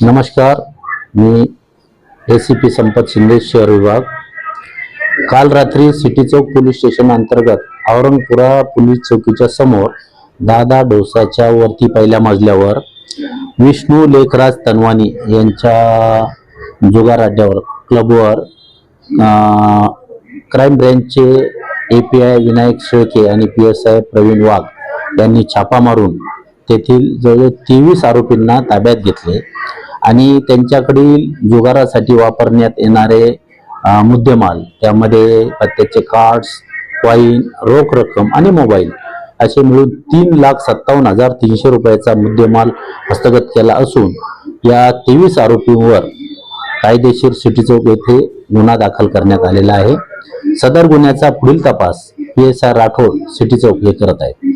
नमस्कार मी ए C P संपत शिंदे शहर विभाग. काल रात्री सिटी चौक पोलीस स्टेशन अंतर्गत औरंगपुरा पोलीस चौकीच्या समोर दादा डोसाच्या वरती पहिल्या मजल्यावर विष्णू लेखराज तनवानी यांच्या जुगार अड्ड्यावर क्लबवर crime ब्रँचचे A P I Vinayak Shelke आणि P S I Pravin Wagh यांनी छापा मारून तेथील जवळजवळ तेवीस आरोपींना ताब्यात घेतले. आणि त्यांच्याकडील जुगारासाठी वापरण्यात येणारे मुद्देमाल त्यामध्ये पत्त्याचे कार्ड्स कॉईन रोख रक्कम आणि मोबाईल असे मिळून तीन लाख सत्तावन्न हजार तीनशे रुपयाचा मुद्देमाल हस्तगत केला असून या तेवीस आरोपींवर कायदेशीर सिटी चौक येथे गुन्हा दाखल करण्यात आलेला आहे. सदर गुन्ह्याचा पुढील तपास P S R Rathod city Chowk हे करत आहेत.